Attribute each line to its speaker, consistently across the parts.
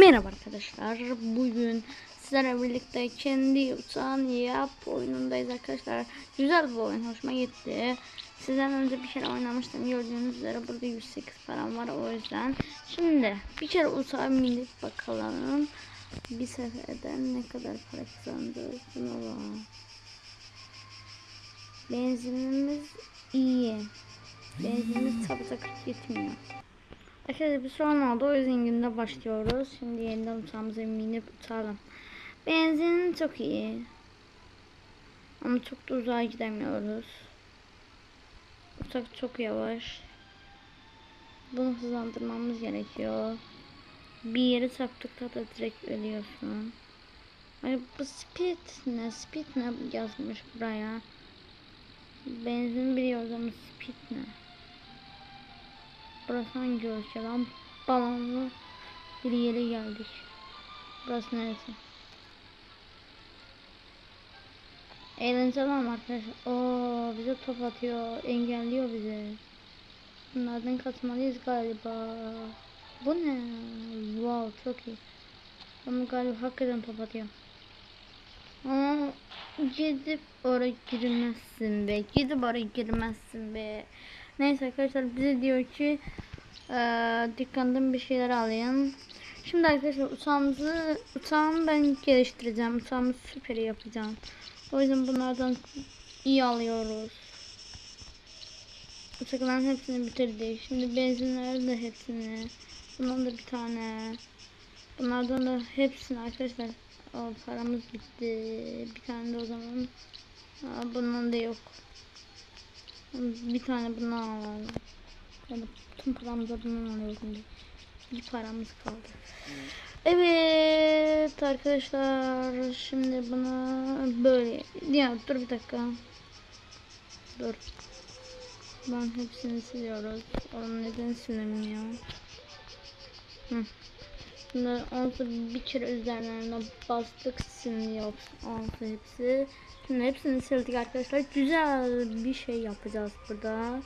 Speaker 1: Merhaba arkadaşlar. Bugün sizlerle birlikte kendi uçağın yap oyunundayız arkadaşlar. Güzel bir oyun. Hoşuma gitti. Sizden önce bir kere oynamıştım. Gördüğünüz üzere burada 108 param var o yüzden. Şimdi bir kere uçağa binip bakalım. Bir seferden ne kadar para kazandık. Buna. Benzinimiz iyi. Benzinimiz tabi takıp gitmiyor. Arkadaşlar bir sorun oldu. O yüzden günde başlıyoruz. Şimdi yeniden uçağımıza binip uçalım. Benzin çok iyi. Ama çok da uzağa gidemiyoruz. Uçak çok yavaş. Bunu hızlandırmamız gerekiyor. Bir yere çarptıkta da direkt ölüyorsun. Ay bu speed ne? Speed ne yazmış buraya? Benzin biliyoruz ama speed ne? Burası hangi ülke lan? Balonlu bir yere geldik. Burası neresi? Eğlenceli ama arkadaşlar. Oo bize top atıyor. Engelliyor bizi. Bunlardan kaçmalıyız galiba. Bu ne? Wow çok iyi. Ama galiba hakikaten top atıyor. Ama gidip oraya girmezsin be. Gidip oraya girmezsin be. Neyse arkadaşlar bize diyor ki eee dükkandan bir şeyler alayım. Şimdi arkadaşlar uçağımızı uçağımı ben geliştireceğim. Uçağımı süper yapacağım. O yüzden bunlardan iyi alıyoruz. Uçakların hepsini bitirdik. Şimdi benzinleri de hepsini. Bundan da bir tane. Bunlardan da hepsini arkadaşlar. O paramız bitti. Bir tane de o zaman. Aa, bundan da yok. Bir tane bundan alalım. Yani tüm paramızı bundan alıyoruz şimdi. Bir paramız kaldı. Evet arkadaşlar şimdi buna böyle ya dur bir dakika. Dur. Ben hepsini siliyoruz. Onu neden silemiyor? Hı. Bunları onsa bir kere üzerlerine bastık siliyor. Onsa hepsi. Şimdi hepsini sildik arkadaşlar. Güzel bir şey yapacağız burada.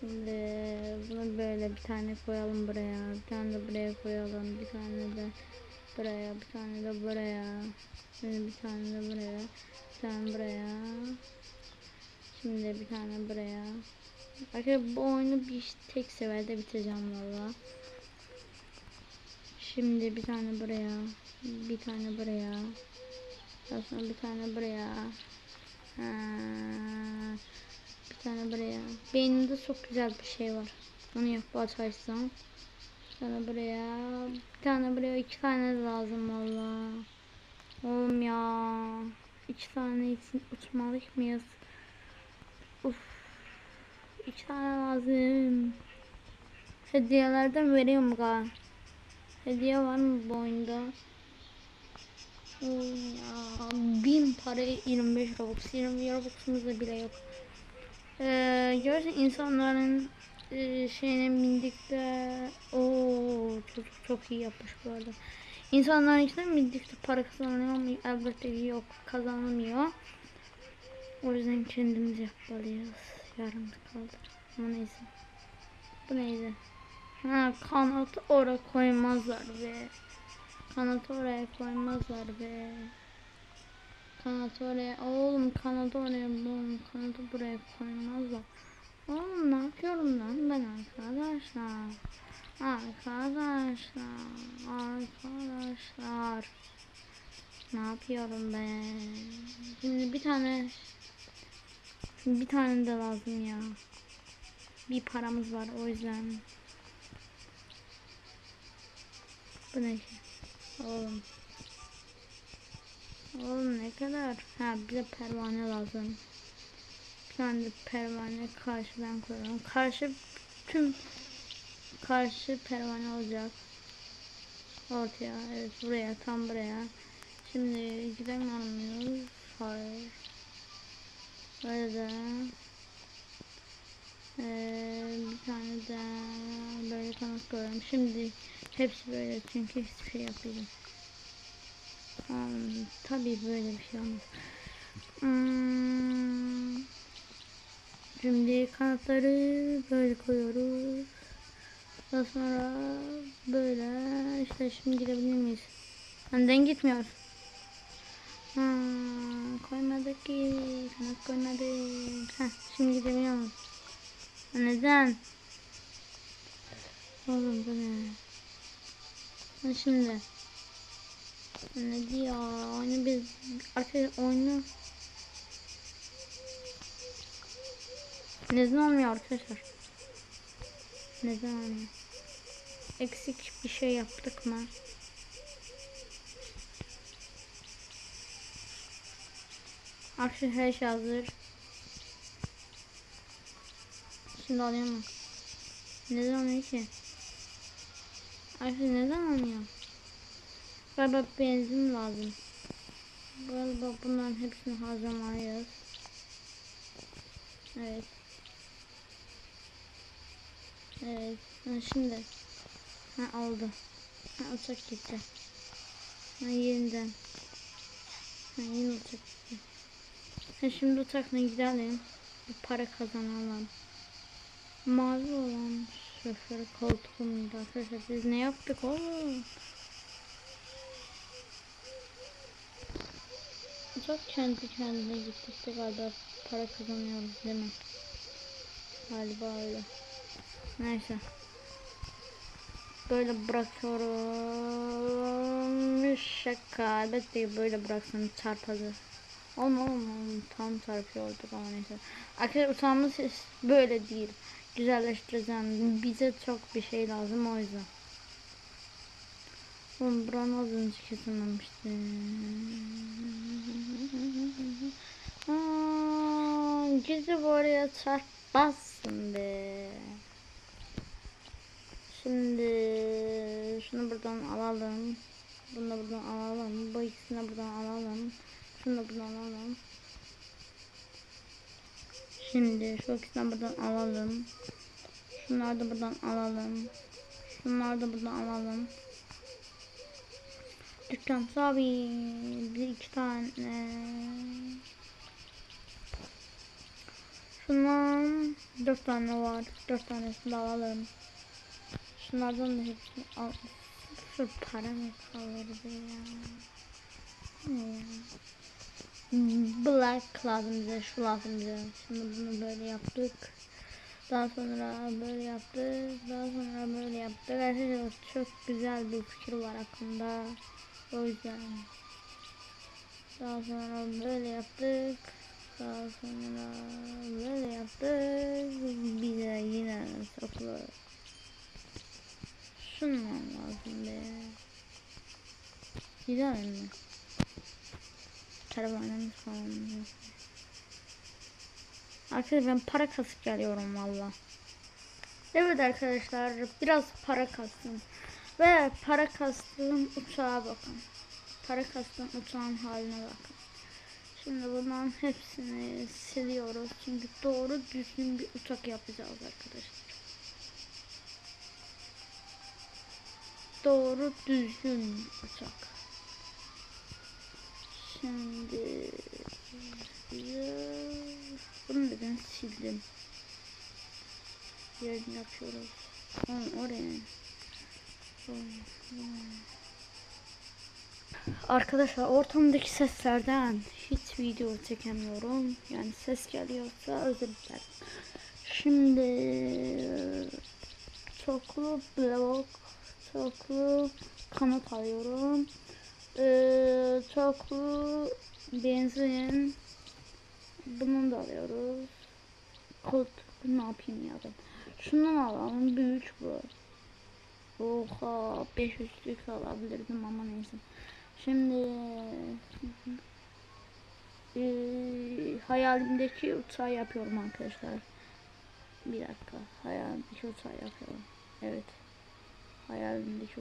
Speaker 1: Şimdi bunu böyle bir tane koyalım buraya. Bir tane de buraya koyalım. Bir tane de buraya. Bir tane de buraya. Şimdi bir tane de buraya. Bir tane buraya. Şimdi bir tane buraya. Arkadaşlar bu oyunu bir tek seferde bitireceğim valla. Şimdi bir tane buraya. Bir tane buraya. Daha sonra bir tane buraya. Ha, bir tane buraya. Beynimde çok güzel bir şey var. Onu çalışsam. Bir tane buraya. Bir tane buraya. iki tane lazım valla. Oğlum ya. İki tane için uçmalık mıyız? Uf. İki tane lazım. Hediyelerden veriyorum galiba. Hediye var mı bu oyunda? Oy ya, bin para 25 Robux 20 Robux'umuz da bile yok. Ee, görürsen insanların e, şeyine bindikte o çocuk çok iyi yapmış bu arada. İnsanların içine bindikte para kazanılıyor mu? Elbette yok kazanılmıyor. O yüzden kendimiz yapmalıyız. Yarım kaldı. Ama neyse. Bu neydi? Ha kanat oraya koymazlar be. Kanatı oraya koymazlar be. Kanatı oraya. Oğlum kanatı oraya. Oğlum kanatı buraya koymazlar. Oğlum ne yapıyorum lan ben arkadaşlar. Arkadaşlar. Arkadaşlar. Ne yapıyorum ben? Şimdi bir tane bir tane de lazım ya. Bir paramız var o yüzden. Bu ne? Oğlum. Oğlum ne kadar? Ha bize pervane lazım. Bir tane pervane karşıdan koyalım. Karşı tüm karşı pervane olacak. Ortaya evet buraya tam buraya. Şimdi gidemiyor muyuz? Hayır. Böyle de ee, bir tane de böyle kanat koyalım. Şimdi hepsi böyle çünkü hiçbir şey yapıyorum. Hmm, tabii böyle bir şey olmaz. Hmm, şimdi kanatları böyle koyuyoruz. Daha sonra böyle işte şimdi gidebilir miyiz? Önden gitmiyor. Ha, koymadık ki. Kanat koymadık. Heh, şimdi gidebiliyor muyuz? Neden? Oğlum bu ne? Ha, şimdi. Ne diyor? Oyunu biz arkadaşlar oyunu neden olmuyor arkadaşlar? Neden olmuyor? Eksik bir şey yaptık mı? Arkadaşlar her şey hazır. Şimdi alıyor mu? Neden olmuyor ki? Arkadaşlar neden olmuyor? Galiba benzin lazım. Galiba bunların hepsini harcamalıyız. Evet. Evet. Ha, şimdi. Ha oldu. Ha uçak gitti. Ha yeniden. Ha yeni uçak gitti. Ha şimdi uçakla gidelim. Bir para kazanalım. Mavi olan şoför koltuğunda arkadaşlar biz ne yaptık oğlum? Uçak kendi kendine gittikçe galiba para kazanıyoruz değil mi? Galiba öyle. Neyse. Böyle bırakıyorum. Şaka. Elbette böyle bıraksam çarpadı. Olma olma. Tam çarpıyorduk ama neyse. Arkadaşlar uçağımız böyle değil. Güzelleştireceğim. Bize çok bir şey lazım o yüzden. Oğlum buranın az önce kesilmemişti. Aa, Gizli buraya çarpmazsın be. Şimdi şunu buradan alalım. Bunu da buradan alalım. Bu ikisini buradan alalım. Şunu da buradan alalım. Şimdi şu ikisinden buradan alalım. Şunları da buradan alalım. Şunları da buradan alalım. Dükkan tabi bir iki tane. Şundan dört tane var. Dört tanesini de alalım. Şunlardan da hepsini al. Şu para mı kalır be ya? Ne? Black lazım bize, şu lazım. Şimdi bunu böyle yaptık. Daha sonra böyle yaptık. Daha sonra böyle yaptık. Arkadaşlar çok güzel bir fikir var aklımda. O yüzden. Daha sonra böyle yaptık. Daha sonra böyle yaptık. Bize yine sokulu. Şundan lazım be. Güzel mi? Karavanımız falan. Arkadaşlar ben para kasıp geliyorum valla. Evet arkadaşlar biraz para kastım. Ve para kastığım uçağa bakın. Para kastığım uçağın haline bakın. Şimdi bunların hepsini siliyoruz. Çünkü doğru düzgün bir uçak yapacağız arkadaşlar. Doğru düzgün uçak. Şimdi bunu neden sildim? Yerini yapıyoruz. Oğlum oraya. Arkadaşlar ortamdaki seslerden hiç video çekemiyorum. Yani ses geliyorsa özür dilerim. Şimdi çoklu blok, çoklu kanat alıyorum. Ee, çoklu benzin. Bunun da alıyoruz. Koltuk ne yapayım ya ben. Şundan alalım. Büyük bu. Oha 500'lük alabilirdim ama neyse. Şimdi e, hayalimdeki uçağı yapıyorum arkadaşlar. Bir dakika. Hayalimdeki uçağı yapıyorum. Evet. Hayalimdeki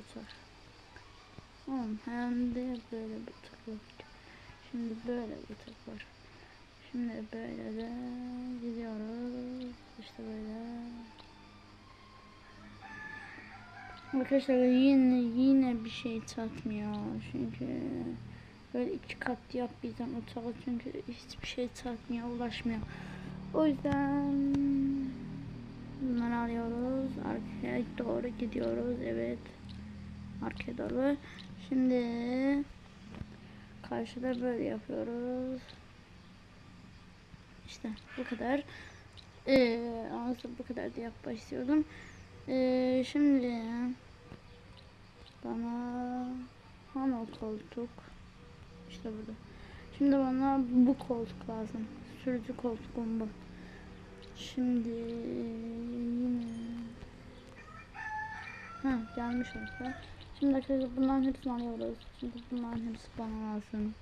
Speaker 1: uçak. Tamam. Hayalimde böyle uçak yok. Şimdi böyle bir uçak var. Şimdi böyle de gidiyoruz. İşte böyle. Arkadaşlar yine yine bir şey tatmıyor çünkü böyle iki kat yap bizden uçağı çünkü hiçbir şey tatmıyor ulaşmıyor. O yüzden bunları alıyoruz. Arkaya doğru gidiyoruz. Evet. Arkaya doğru. Şimdi karşıda böyle yapıyoruz. İşte bu kadar. Ee, aslında bu kadar diye istiyordum. Ee, şimdi bana o koltuk işte burada. Şimdi bana bu koltuk lazım. Sürücü koltuk bomba. Şimdi yine ha gelmiş olsa. Şimdi arkadaşlar bunların hepsini alıyoruz. Şimdi bunların hepsi bana lazım.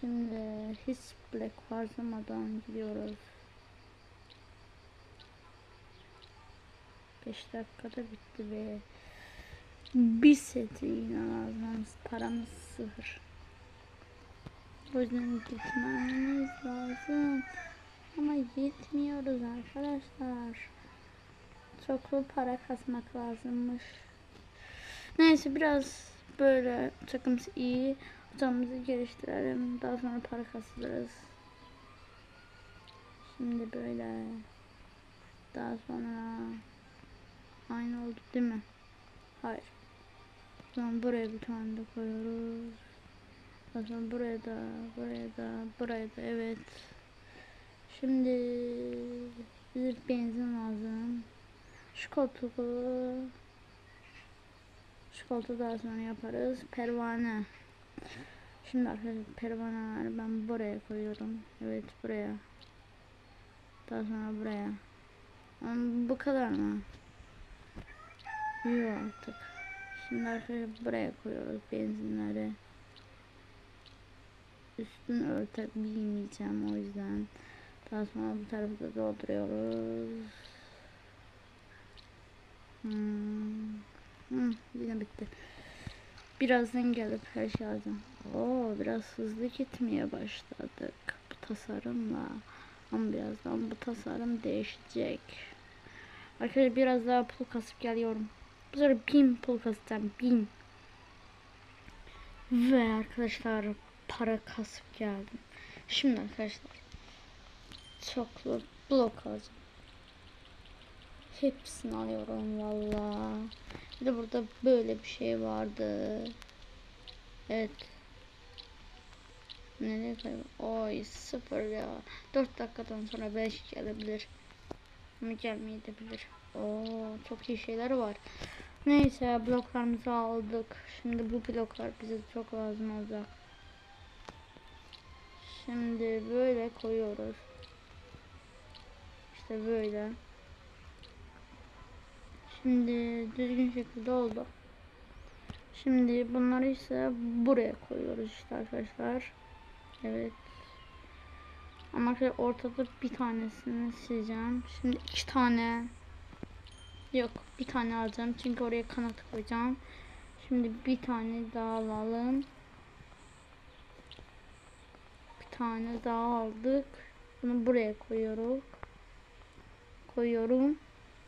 Speaker 1: Şimdi hiç black harcamadan gidiyoruz. 5 dakikada bitti ve bir seti yine lazım. Paramız sıfır. O yüzden gitmemiz lazım. Ama yetmiyoruz arkadaşlar. Çoklu para kasmak lazımmış. Neyse biraz böyle takımız iyi. Uçağımızı geliştirelim. Daha sonra para kasarız. Şimdi böyle. Daha sonra aynı oldu değil mi? Hayır. O zaman buraya bir tane de koyuyoruz. Daha sonra buraya da, buraya da, buraya da evet. Şimdi bize benzin lazım. Şu koltuğu koltuğu daha sonra yaparız. Pervane. Şimdi arkadaşlar pervaneleri ben buraya koyuyorum. Evet buraya. Daha sonra buraya. Ama bu kadar mı? Yok artık. Şimdi arkadaşlar buraya koyuyoruz benzinleri. Üstünü örtek giymeyeceğim o yüzden. Daha sonra bu tarafı da dolduruyoruz. Hmm. Yine bitti. Birazdan gelip her şey alacağım. Oo, biraz hızlı gitmeye başladık bu tasarımla. Ama birazdan bu tasarım değişecek. Arkadaşlar biraz daha pul kasıp geliyorum. Bu sefer bin pul kasacağım. Bin. Ve arkadaşlar para kasıp geldim. Şimdi arkadaşlar çoklu blok alacağım. Hepsini alıyorum valla. Bir de burada böyle bir şey vardı. Evet. Nereye kaybol? Oy sıfır ya. 4 dakikadan sonra 5 gelebilir. Ama gelmeyebilir. Oo çok iyi şeyler var. Neyse bloklarımızı aldık. Şimdi bu bloklar bize çok lazım olacak. Şimdi böyle koyuyoruz. İşte böyle. Şimdi düzgün şekilde oldu. Şimdi bunları ise buraya koyuyoruz işte arkadaşlar. Evet. Ama arkadaşlar ortada bir tanesini sileceğim. Şimdi iki tane yok bir tane alacağım çünkü oraya kanat koyacağım. Şimdi bir tane daha alalım. Bir tane daha aldık. Bunu buraya koyuyorum. Koyuyorum.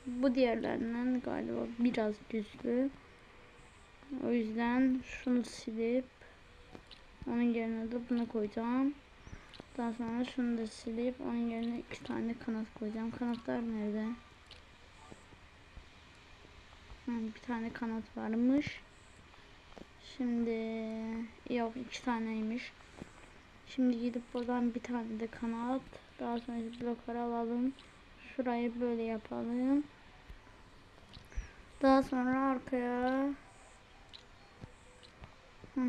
Speaker 1: Bu diğerlerinden galiba biraz düzlü. O yüzden şunu silip onun yerine de bunu koyacağım. Daha sonra şunu da silip onun yerine iki tane kanat koyacağım. Kanatlar nerede? Bir tane kanat varmış. Şimdi yok iki taneymiş. Şimdi gidip buradan bir tane de kanat. Daha sonra blokları alalım. Şurayı böyle yapalım. Daha sonra arkaya Hı,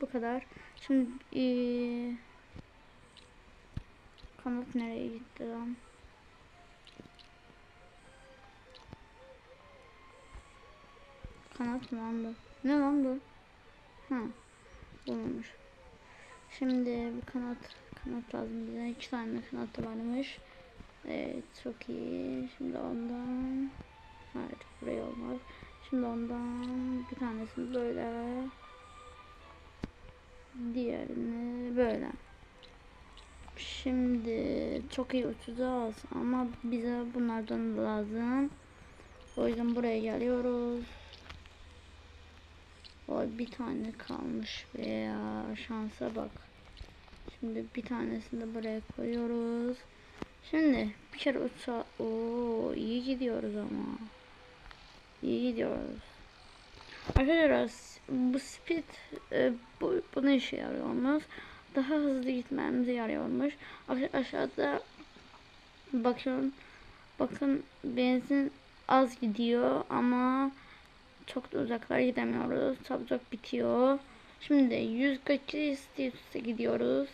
Speaker 1: bu kadar. Şimdi ee, kanat nereye gitti lan? Kanat mı lan bu? Ne lan bu? Ha, bulunmuş. Şimdi bu kanat kanat lazım bize. iki tane kanat varmış. Evet çok iyi. Şimdi ondan hayır buraya olmaz. Şimdi ondan bir tanesini böyle diğerini böyle. Şimdi çok iyi uçacağız ama bize bunlardan lazım. O yüzden buraya geliyoruz. O bir tane kalmış veya şansa bak. Şimdi bir tanesini de buraya koyuyoruz. Şimdi bir kere uça... Oo iyi gidiyoruz ama. İyi gidiyoruz. Arkadaşlar bu speed e, bu, buna işe yarıyormuş. Daha hızlı gitmemize yarıyormuş. Aş- aşağıda bakın bakın benzin az gidiyor ama çok da uzaklara gidemiyoruz. Çabucak bitiyor. Şimdi 140 status'a gidiyoruz.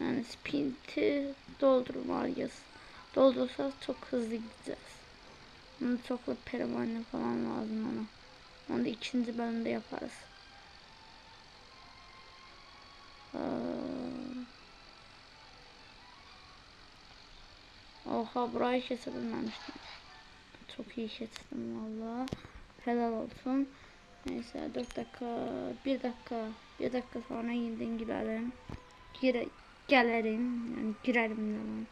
Speaker 1: Yani speed'i doldurmalıyız. Doldursa çok hızlı gideceğiz. Ama çok da pervane falan lazım ona. Onu da ikinci bölümde yaparız. Oha burayı kesebilmemiştim. Çok iyi kestim valla. Helal olsun. Neyse 4 dakika, 1 dakika, 1 dakika sonra yeniden girelim. Gire, gelirim. Yani girerim dedim.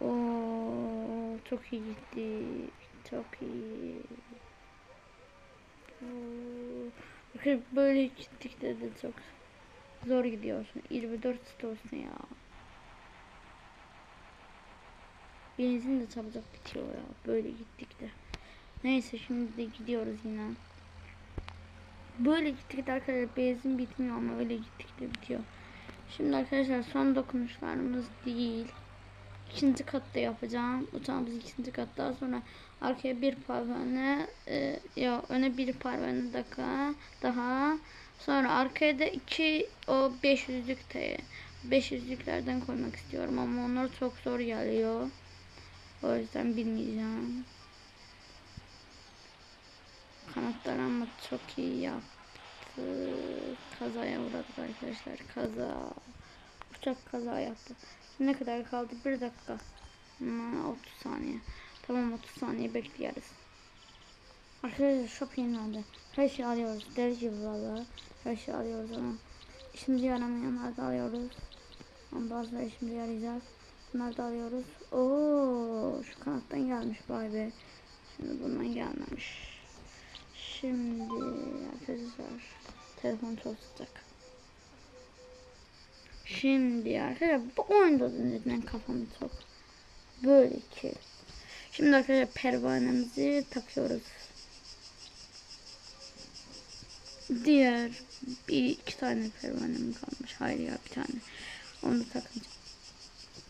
Speaker 1: Oo, çok iyi gitti. Çok iyi. Oo, böyle gittik de, çok zor gidiyorsun. 24 stosun ya. Benzin de çabucak bitiyor ya. Böyle gittik de. Neyse şimdi de gidiyoruz yine. Böyle gittik de arkadaşlar benzin bitmiyor ama öyle gittik de bitiyor. Şimdi arkadaşlar son dokunuşlarımız değil. İkinci katta yapacağım. Uçağımız ikinci katta sonra arkaya bir parvane e, ya öne bir parvane daha daha sonra arkaya da iki o 500'lük de 500'lüklerden koymak istiyorum ama onlar çok zor geliyor. O yüzden bilmeyeceğim. Kanatlar ama çok iyi yaptı. Kazaya uğradık arkadaşlar. Kaza. Uçak kaza yaptı. Ne kadar kaldı? Bir dakika. Hmm, 30 saniye. Tamam 30 saniye bekleyeriz. Arkadaşlar shop yenilendi. Her şeyi alıyoruz. Gibi valla. Her şeyi alıyoruz ama. İşimizi yaramayanları da alıyoruz. Ama bazıları işimizi yarayacak. Bunları da alıyoruz. Oo, şu kanattan gelmiş vay be. Şimdi bundan gelmemiş. Şimdi arkadaşlar telefon çok sıcak. Şimdi arkadaşlar bu oyunda da neden kafam çok böyle ki. Şimdi arkadaşlar pervanemizi takıyoruz. Diğer bir iki tane pervanem kalmış. Hayır ya bir tane. Onu takacağım.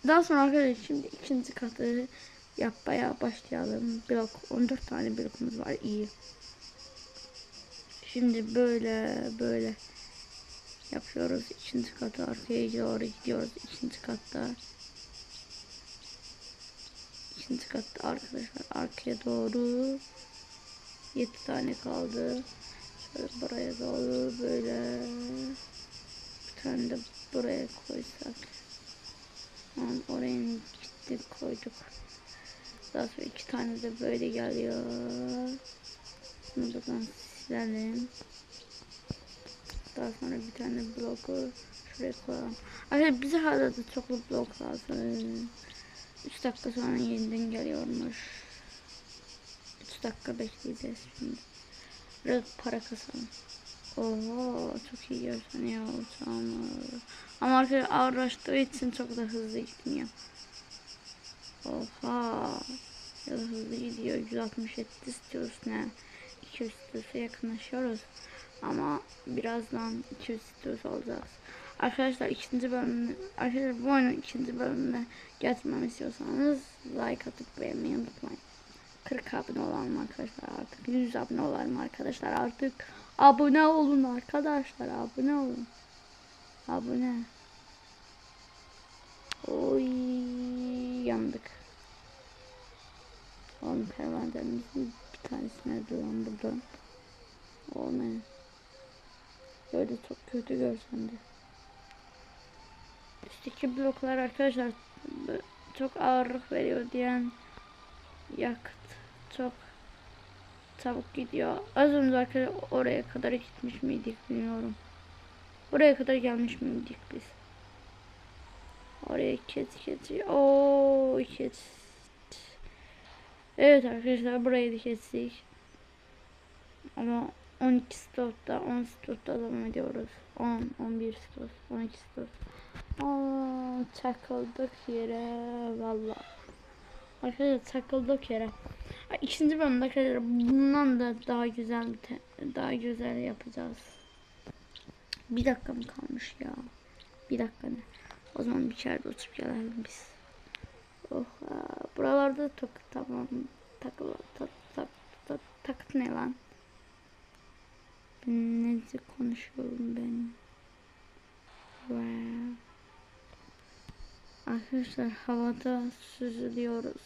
Speaker 1: Daha sonra arkadaşlar şimdi ikinci katı yapmaya başlayalım. Blok 14 tane blokumuz var iyi. Şimdi böyle böyle yapıyoruz. İkinci katı arkaya doğru gidiyoruz. İkinci katta. İkinci katta arkadaşlar arkaya doğru 7 tane kaldı. Şöyle buraya doğru böyle bir tane de buraya koysak. Tamam oraya gittik koyduk. Daha sonra iki tane de böyle geliyor. Bunu buradan silelim. Daha sonra bir tane bloku şuraya koyalım. Arkadaşlar bize hala da çoklu blok lazım. 3 dakika sonra yeniden geliyormuş. 3 dakika bekleyeceğiz şimdi. Biraz para kasalım. Oo çok iyi görsen ya uçağımı. Ama arkadaşlar ağırlaştığı için çok da hızlı gitmiyor. Oha. Ya hızlı gidiyor. 167 istiyoruz ne? 200 istiyorsa yakınlaşıyoruz. Ama birazdan 200 istiyorsa olacağız. Arkadaşlar ikinci bölümünü, arkadaşlar bu oyunun ikinci bölümüne getirmemi istiyorsanız like atıp beğenmeyi unutmayın. 40 abone olalım arkadaşlar artık. 100 abone olalım arkadaşlar artık. Abone olun arkadaşlar. Abone olun. Abone. Oy yandık. Oğlum pervanemizin bir tanesi nerede lan buradan. O ne? Böyle çok kötü görsem de. Üstteki bloklar arkadaşlar çok ağırlık veriyor diyen yakıt çok çabuk gidiyor. Az önce arkadaşlar oraya kadar gitmiş miydik bilmiyorum. Buraya kadar gelmiş miydik biz? Oraya kes kes. Oo kes. Evet arkadaşlar burayı da kestik. Ama 12 slotta 10 slotta devam ediyoruz. 10, 11 slot, 12 slot. Aa, takıldık yere valla. Arkadaşlar takıldık yere. İkinci bölümde arkadaşlar bundan da daha güzel daha güzel yapacağız. Bir dakika mı kalmış ya? Bir dakika ne? O zaman bir içeride oturup gelelim biz. Oh, aa, buralarda tak tamam takılı tak tak tak tak ne lan? Ne konuşuyorum ben? Wow. Arkadaşlar havada süzülüyoruz.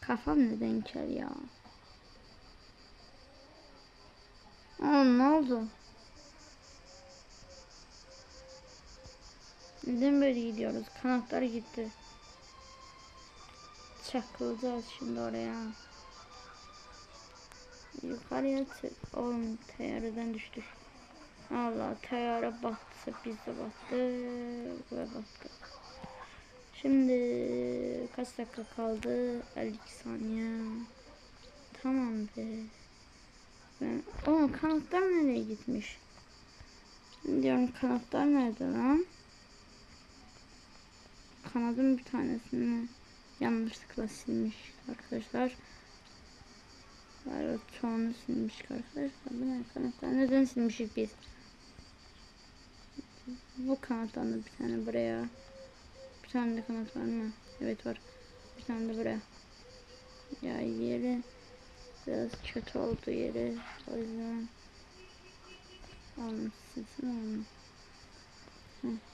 Speaker 1: Kafam neden kel ya? Aa ne oldu? Neden böyle gidiyoruz? Kanatlar gitti. Çakılacağız şimdi oraya. Yukarıya çık. Oğlum teyyareden düştük. Allah teyyare battı. Biz de battı. Ve battık. Şimdi kaç dakika kaldı? 52 saniye. Tamam be. Ben... O kanatlar nereye gitmiş? Diyorum kanatlar nerede lan? Kanadın bir tanesini yanlışlıkla silmiş arkadaşlar. Galiba çoğunu silmiş arkadaşlar. Bu ne kanatlar? Neden silmişik biz? Bu kanattan da bir tane buraya. Bir tane de kanat var mı? Evet var. Bir tane de buraya. Ya yeri biraz kötü oldu yeri. O yüzden silsin onu. Hı.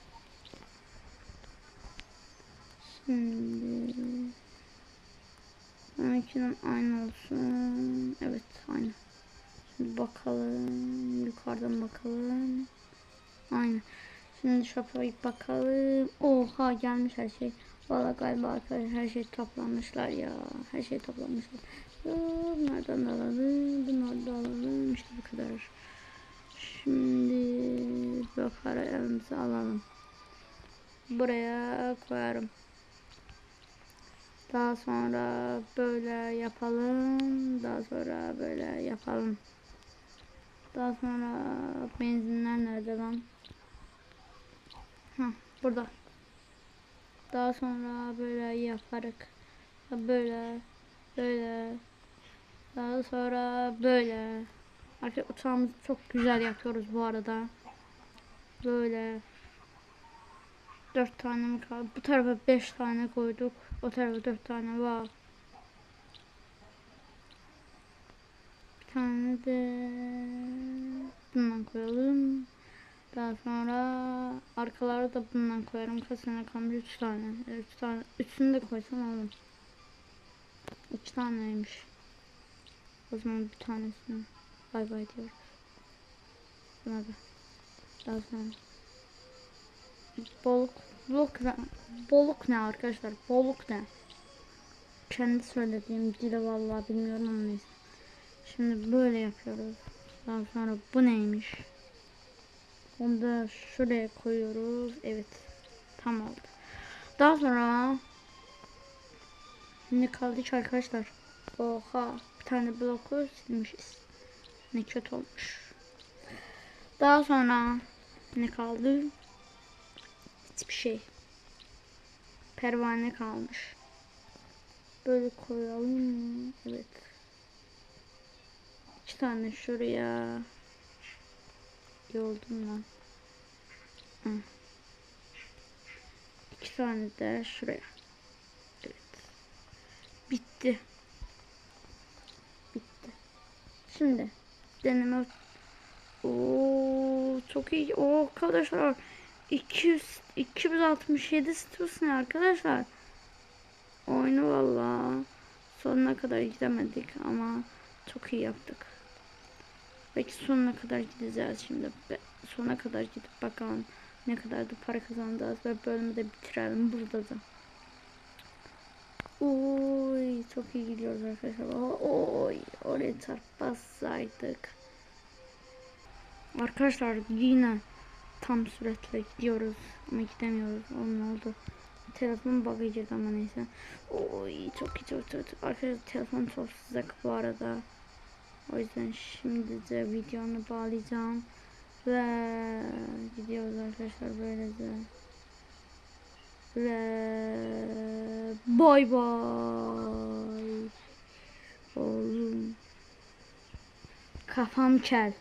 Speaker 1: Şimdi Onunkinden aynı olsun. Evet aynı. Şimdi bakalım. Yukarıdan bakalım. Aynı. Şimdi şapaya bakalım. Oha gelmiş her şey. Valla galiba arkadaşlar her şey toplamışlar ya. Her şey toplamışlar. Bunlardan da alalım. Bunlardan da alalım. İşte bu kadar. Şimdi elimize alalım. Buraya koyarım. Daha sonra böyle yapalım. Daha sonra böyle yapalım. Daha sonra benzinler nerede lan? Hah burada. Daha sonra böyle yaparık. Böyle böyle. Daha sonra böyle. Artık uçağımızı çok güzel yapıyoruz bu arada. Böyle. Dört tane mi kaldı? Bu tarafa beş tane koyduk. O tarafa dört tane var. Bir tane de bundan koyalım. Daha sonra arkalara da bundan koyarım. Kaç tane kalmış? Üç tane. Üç tane. Üçünü de koysam oğlum. Üç taneymiş. O zaman bir tanesini bay bay diyoruz. Buna da. Daha sonra Boluk, boluk ne? Boluk ne arkadaşlar? Boluk ne? Kendi söylediğim dili vallahi bilmiyorum ama neyse. Şimdi böyle yapıyoruz. Daha sonra bu neymiş? Onu da şuraya koyuyoruz. Evet. Tam oldu. Daha sonra ne kaldı ki arkadaşlar? Oha. Bir tane bloku silmişiz. Ne kötü olmuş. Daha sonra ne kaldı? Hiçbir şey. Pervane kalmış. Böyle koyalım. Evet. İki tane şuraya. Yoldum lan. Hı. İki tane de şuraya. Evet. Bitti. Bitti. Şimdi deneme. Oo çok iyi. Oo arkadaşlar 200 267 stus ne arkadaşlar? Oyunu valla sonuna kadar gidemedik ama çok iyi yaptık. Belki sonuna kadar gideceğiz şimdi. Sona kadar gidip bakalım ne kadar da para kazanacağız ve bölümü de bitirelim burada da. Oy çok iyi gidiyoruz arkadaşlar. Oy oraya çarpmasaydık. Arkadaşlar yine tam süratle gidiyoruz ama gidemiyoruz. O ne oldu? Telefon girdi ama neyse. Oy çok iyi çok çok. Arkadaşlar telefon çok sıcak bu arada. O yüzden şimdi de videonu bağlayacağım. Ve gidiyoruz arkadaşlar böylece. Ve bay bay. Oğlum. Kafam kel.